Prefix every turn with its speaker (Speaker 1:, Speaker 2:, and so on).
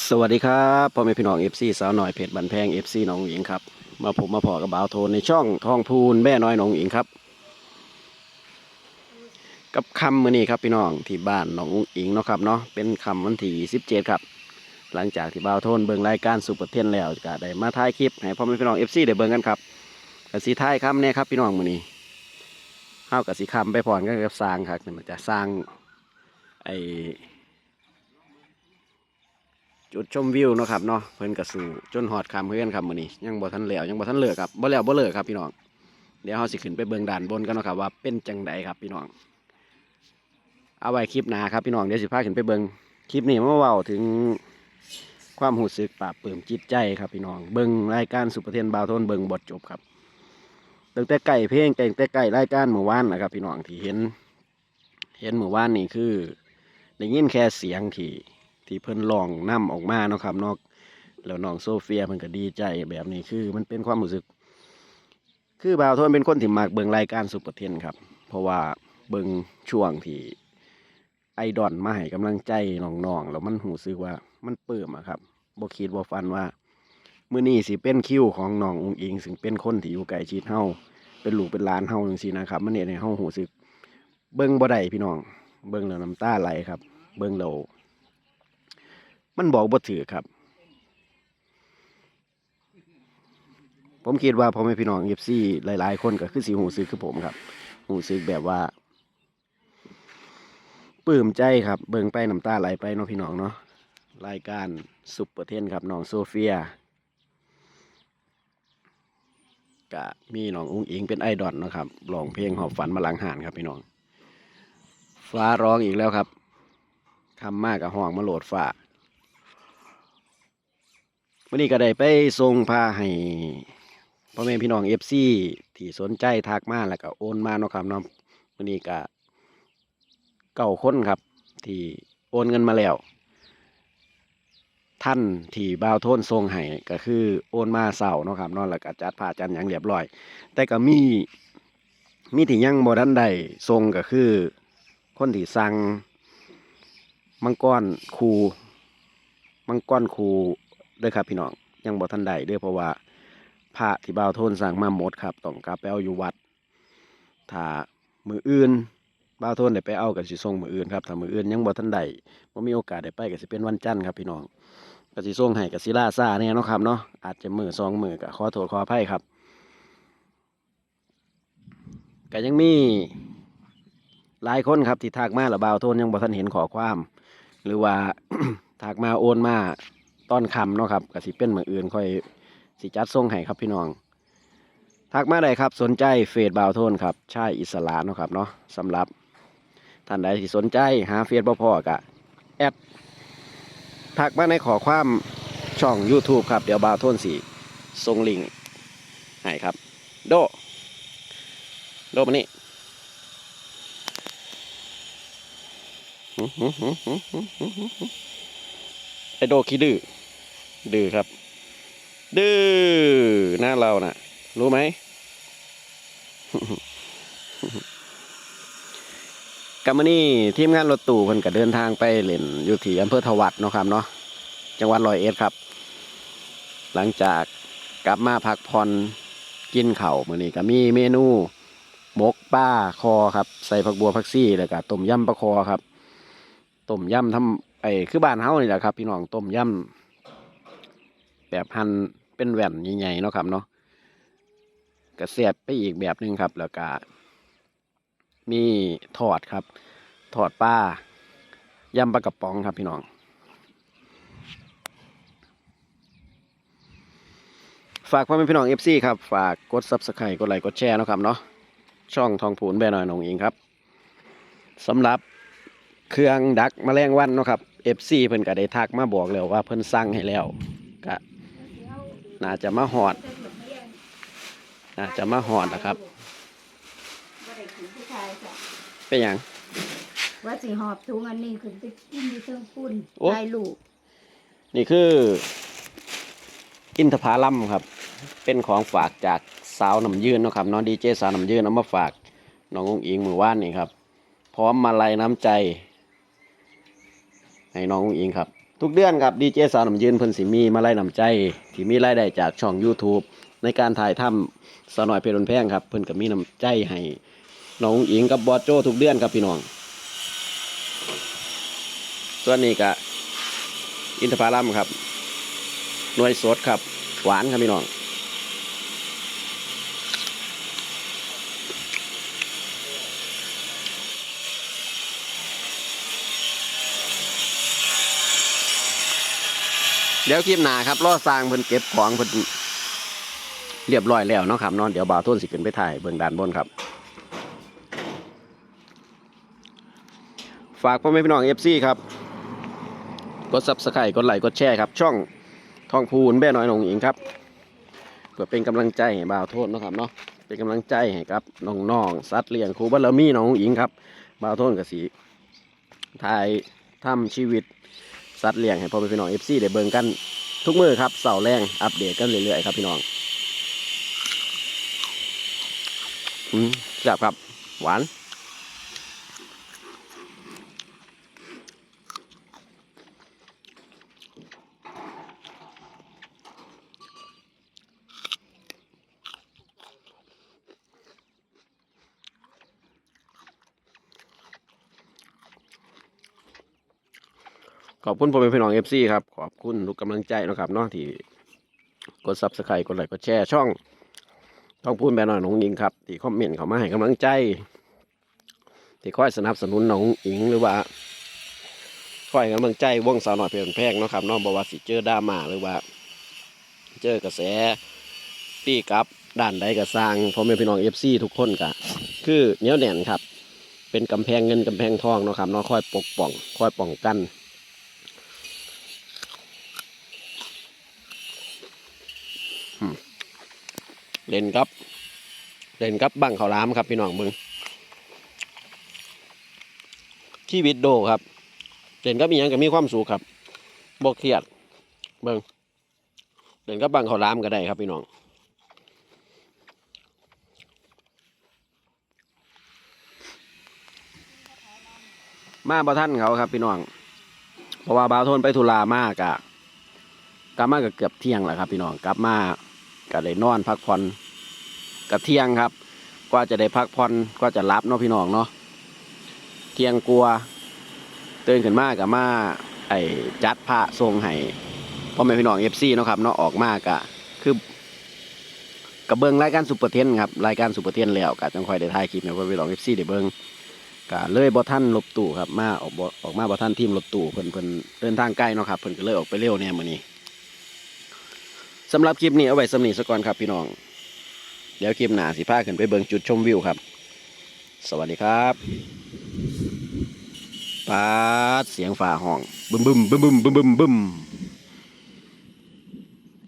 Speaker 1: สวัสดีครับพ่อแม่พี่น้องเอฟซีสาวหน่อยเพจบันแพงเอฟซีน้องหญิงครับ มาผมมาพอกับบ่าวโทนในช่องทองพูนแม่น้อยน้องหญิงครับ กับคำมือนี้ครับพี่น้องที่บ้านน้องหญิงเนาะครับเนาะเป็นคำวันที่สิบเจ็ดครับ หลังจากที่บ่าวโทนเบิ่งรายการสุปเปอร์เทนแล้วก็ได้มาถ่ายคลิปให้พ่อแม่พี่น้องเอฟซีได้เบิ่งกันครับกสีท้ายคำเนี่ยครับพี่น้องมือนี้เฮากับสีคำไปพรกันกับสร้างครับมันจะสร้างไอ จุดชมวิวเนาะครับเนาะเพิ่นกระสู่จนหอดคำเพื่อนครับมื้อนี้ยังบ่ทันแล้วยังบ่ทันเลิกครับบ่แล้วบ่เลิกครับพี่น้องเดี๋ยวเฮาสิขึ้นไปเบิ่งด่านบนกันเนาะครับว่าเป็นจังไดครับพี่น้อง เอาไว้คลิปหน้าครับพี่น้องเดี๋ยวสิพาขึ้นไปเบิ่งคลิปนี้มาเว้าถึงความรู้สึกปราบปลื้มจิตใจครับพี่น้อง เบิ่งรายการสุปเทนบาวทนเบิ่งบทจบครับตั้งแต่ไก่เพลงแต่งแต่ไก่รายการเมื่อวานนะครับ พี่น้องที่เห็น เห็นเมื่อวานนี่คือได้ยินแค่เสียงที่ ที่เพิ่นลองนํออกมาเนาะครับนอกแล้วน้องโซเฟียเพิ่นก็ดีใจแบบนี้คือ มันเป็นความรู้สึก คือบ่าวโทนเป็นคนที่มักเบิ่งรายการซุปเปอร์เทนครับ เพราะว่าเบิ่งช่วงที่ไอดอลมาให้กำลังใจน้องๆแล้วมันหูสึกว่ามันเปลื้มอะครับบ่คิดบ่ฝันว่ามื้อนี้สิเป็นคิวของน้ององอิงซึ่งเป็นคนที่อยู่ใกล้ชิดเฮาเป็นลูกเป็นหลานเฮาจังซี่นะครับ มันเฮ็ดให้เฮาหูสึก เบิ่งบ่ได้พี่น้อง เบิ่งแล้วน้ำตาไหลครับ เบิ่งแล้ว มันบอกบ่ถือครับ ผมคิดว่าพ่อแม่พี่น้องเอฟซีหลาย ๆ คนก็คือสีหูซึกคือผมครับ หูซึกแบบว่าปลื้มใจครับ เบิ่งไปน้ำตาไหลไปเนาะพี่น้องเนาะรายการซุปเปอร์เทนครับน้องโซเฟียกะมีน้องอุ้งอิงเป็นไอดอลนะครับร้องเพลงหอบฝันมาหลังหานครับพี่น้อง ฟ้าร้องอีกแล้วครับคำมากกับห้องมาโหลดฟ้า วันนี้ก็ได้ไปส่งพาให้พ่อแม่พี่น้องเอฟซีที่สนใจทักมาแล้วก็โอนมาเนาะครับเนาะวันนี้ก็เก้าค้นครับ ที่โอนเงินมาแล้ว ท่านที่บ่าวโทนส่งให้ก็คือโอนมาเสาเนาะครับนาะแล้วก็จัดผ้าจันอย่างเรียบร้อย แต่ก็มีมีที่ยังบ่ทันได้ส่งก็คือ คนที่สั่งมังกรคูมังกรคู ด้อครับพี่น้องยังบ่ทันได้เด้อเพราะว่าพระที่บ่าวโทนสั่งมาหมดครับต้องกลับไปเอาอยู่วัด ถ้ามืออื่นบ่าวโทนได้ไปเอาก็สิส่งมืออื่นครับถ้ามืออื่นยังบ่ทันได้บ่มีโอกาสได้ไปก็สิเป็นวันจันทร์ครับพี่น้องก็สิส่งให้ก็สิล่าซ่าแน่เนาะครับเนาะอาจจะมือสองมือก็ขอโทษขออภัยครับก็ยังมีหลายคนครับที่ทักมาแล้วบ่าวโทนยังบ่ทันเห็นขอความ หรือว่าทักมาโอนมา ตอนคำเนาะครับกับสิเป็นมืออื่นค่อยสิจัดส่งให้ครับพี่น้อง ทักมาได้ครับสนใจเฟดบาวโทนครับใช่อิสระเนาะครับเนาะสำหรับท่านใดที่สนใจหาเฟดบ่พอกะแอดทักมาในขอความช่อง YouTube ครับ เดี๋ยวบาวโทนสีทรงลิงให้ครับ โด โดมานี่ไอโดคิดดื้อ ดื้อครับ ดื้อหน้าเราน่ะ รู้ไหม กัมมานี่ทีมงานรถตู้เพิ่นก็เดินทางไปเล่นอยู่ที่อำเภอทวัดเนาะครับเนาะจังหวัดร้อยเอ็ดครับ หลังจากกลับมาพักผ่อนกินเข่ามื้อนี้ก็มีเมนูหมกป้าคอครับ ใส่ผักบัวผักซี่แล้วก็ต้มยำปลาคอครับต้มยำทำไอ้คือบ้านเฮานี่แหละครับ พี่น้องต้มยำ แบบหั่นเป็นแหวนใหญ่ๆเนาะครับเนาะกระเสียบไปอีกแบบหนึ่งครับ แล้วก็มีทอดครับทอดปลายำปลากระป๋องครับพี่น้อง ฝากพ่อแม่พี่น้องเอฟซีครับ ฝากกดซับสไครต์กดไลค์กดแชร์นะครับเนาะช่องทองผูนแบนอยน้องอิงครับสำหรับเครื่องดักแมลงวันเนาะครับเอฟซีเพิ่นก็ได้ทักมาบอกแล้วว่าเพิ่นสั่งให้แล้วก็ น่าจะมาหอด น่าจะมาหอดนะครับ
Speaker 2: ว่าได้กินผู้ชายจ้ะ
Speaker 1: เป็นอย่าง
Speaker 2: ว่าสิหอบถุงอันนี้ขึ้นไปกินที่เครื่องปุ่น
Speaker 1: โอ้
Speaker 2: ได้ลูก
Speaker 1: นี่คือ อินทผลัมครับ เป็นของฝากจากสาวน้ำยืนเนาะครับน้องดีเจสาวน้ำยืนเอามาฝากน้ององอิงมือว่านนี่ครับ พร้อมมาลัยน้ำใจ ให้น้ององอิงครับ ทุกเดือนครับดีเจสาวน้ำยืนเพิ่นสิมีมาไล่นำใจ ที่มีรายได้จากช่อง YouTube ในการถ่ายทำสาวน้อยเพลินแพงครับเพิ่นก็มีน้ำใจให้น้องอิงกับบอโจทุกเดือนครับพี่น้อง ส่วนนี้ก็อินทผลัมครับหน่วยสดครับ หวานครับพี่น้อง เดี๋ยวคลิปหน้าครับรอสร้างเพิ่นเก็บของเพิ่นเรียบร้อยแล้วเนาะครับนอนเดี๋ยวบ่าวโทุนสิขึ้นไปถ่ายเบื้องด้านบนครับ ฝากพ่อแม่พี่น้องเอฟซีครับ กดซับสไครต์กดไลค์กดแชร์ครับ ช่องทองพูนแม่น้อยหนองหญิงครับเพื่อเป็นกำลังใจให้บ่าวโทษนะครับเนาะเป็นกำลังใจให้ครับน้องๆสัตว์เลี้ยงครูบารมีน้องหญิงครับบ่าวโทษกับสีถ่ายทำชีวิต สัตว์เลี้ยงให้พ่อแม่พี่น้องเอฟซีได้เบิ่งกันทุกมือครับเสาร์แรงอัปเดตกันเรื่อยๆครับพี่น้องอืมจับครับ หวาน ขอบคุณพ่อแม่พี่น้องเอฟซีครับ ขอบคุณทุกกำลังใจนะครับเนาะที่กดซับสไครต์กดไลค์กดแชร์ช่องต้องพูดแม่น้อยน้องหญิงครับที่คอมเมนต์เขามาให้กำลังใจ ที่คอยสนับสนุนน้องหญิงหรือว่าคอยกำลังใจวงสาวหน่อยเพียงแพงนะครับน้องบอกว่าสิเจอดราม่าหรือว่า เจอกระแสตีกับด้านใดก็สร้างพ่อแม่พี่น้องเอฟซีทุกคนก็คือเนี้ยแน่นครับ เป็นกำแพงเงินกำแพงทองนะครับเนาะคอยปกป้องคอยป้องกัน เล่นครับ เล่นครับบังเขาวหล้ามครับพี่น้องเบิงชีวิตโดครับ เล่นก็มีอยังก็มีความสุขครับบกเครียดเบิงเล่นก็บังเขาวหล้ามก็ได้ครับพี่น้องมาบ่ท่านเขาครับ พี่น้อง เพราะว่าบาวทนไปธุระมากอะกลับมาก็เกือบเที่ยงแล้วครับ พี่น้องกลับมา ก็เลยนอนพักผ่อนกับเที่ยงครับกว่าจะได้พักผ่อนก็จะรับเนาะพี่น้องเนาะเที่ยงกลัวตื่นขึ้นมากับมาไอ้จัดผ้าทรงให้พ่อแม่พี่น้องเอฟซีเนาะครับเนาะออกมากะคือกับเบิ้งรายการสุปเปอร์เทนครับรายการสุปเปอร์เทนแล้วกะจังคอยได้ถ่ายคลิปให้พ่อแม่พี่น้องเอฟซีได้เบิ้งกะเลยบ่ท่านลบตู่ครับมาออกออกมาบ่ท่านทีมรถตู่เพิ่นเพิ่นเดินทางใกล้เนาะครับเพิ่นก็เลยออกไปเร็วแน่มื้อนี้ สำหรับคลิปนี้เอาไว้สำนีสกก่อนครับพี่น้อง เดี๋ยวคลิปหน้าสิพาขึ้นไปเบิ่งจุดชมวิวครับ สวัสดีครับปาดเสียงฝ่าห้องบึมบึมบึมบึมบึมบึมบึม